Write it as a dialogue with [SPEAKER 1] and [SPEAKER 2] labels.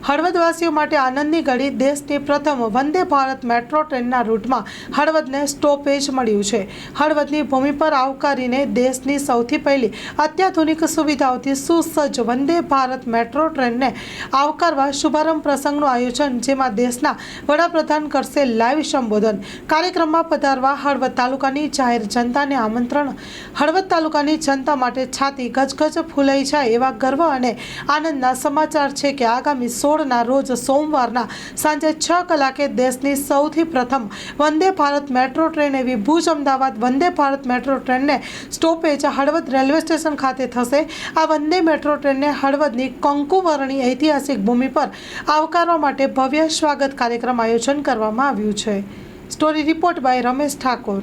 [SPEAKER 1] હળવદવાસીઓ માટે આનંદની ઘડી દેશની પ્રથમ વંદે ભારત મેટ્રો ટ્રેનના રૂટમાં હળવદને સ્ટોપેજ મળ્યું છે. હળવદની ભૂમિ પર આવકારીને દેશની સૌથી પહેલી અત્યાધુનિક સુવિધાઓથી સુસજ્જ વંદે ભારત મેટ્રો ટ્રેનને આવકારવા શુભારંભ પ્રસંગનું આયોજન, જેમાં દેશના વડાપ્રધાન કરશે લાઈવ સંબોધન. કાર્યક્રમમાં પધારવા હળવદ તાલુકાની જાહેર જનતાને આમંત્રણ. હળવદ તાલુકાની જનતા માટે છાતી ગજગજ ફૂલાઈ જાય એવા ગર્વ અને આનંદના સમાચાર છે કે આગામી સોળના રોજ સોમવારના સાંજે છ કલાકે દેશની સૌથી પ્રથમ વંદે ભારત મેટ્રો ટ્રેન એવી ભુજ, અમદાવાદ વંદે ભારત મેટ્રો ટ્રેનને સ્ટોપેજ હળવદ રેલવે સ્ટેશન ખાતે થશે. આ વંદે મેટ્રો ટ્રેનને હળવદની કંકુવરણી ઐતિહાસિક ભૂમિ પર આવકારવા માટે ભવ્ય સ્વાગત કાર્યક્રમ આયોજન કરવામાં આવ્યું છે. Story report by Ramesh Thakor.